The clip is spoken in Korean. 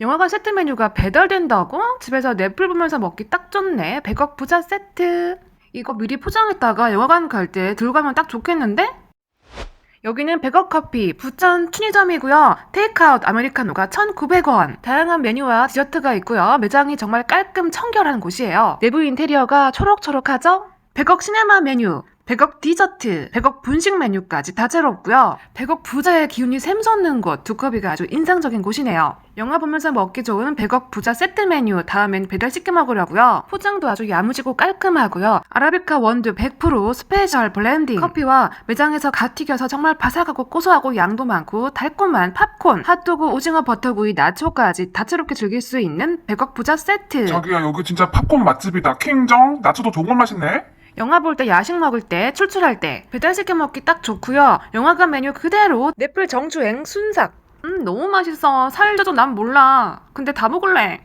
영화관 세트 메뉴가 배달된다고? 집에서 넷플 보면서 먹기 딱 좋네. 100억 부자 세트. 이거 미리 포장했다가 영화관 갈 때 들고 가면 딱 좋겠는데? 여기는 100억 커피, 부천 춘희점이고요. 테이크아웃 아메리카노가 1,900원. 다양한 메뉴와 디저트가 있고요. 매장이 정말 깔끔 청결한 곳이에요. 내부 인테리어가 초록초록하죠? 100억 시네마 메뉴, 100억 디저트, 100억 분식 메뉴까지 다채롭고요. 100억 부자의 기운이 샘솟는 곳, 두꺼비가 아주 인상적인 곳이네요. 영화 보면서 먹기 좋은 100억 부자 세트 메뉴, 다음엔 배달 시켜 먹으려고요. 포장도 아주 야무지고 깔끔하고요. 아라비카 원두 100% 스페셜 블렌딩. 커피와 매장에서 갓 튀겨서 정말 바삭하고 고소하고 양도 많고 달콤한 팝콘, 핫도그, 오징어 버터구이, 나초까지 다채롭게 즐길 수 있는 100억 부자 세트. 자기야 여기 진짜 팝콘 맛집이다 킹정 나초도 좋은 맛이네 영화 볼 때 야식 먹을 때 출출할 때 배달시켜 먹기 딱 좋고요. 영화관 메뉴 그대로 넷플 정주행 순삭. 음 너무 맛있어. 살쪄도 난 몰라. 근데 다 먹을래.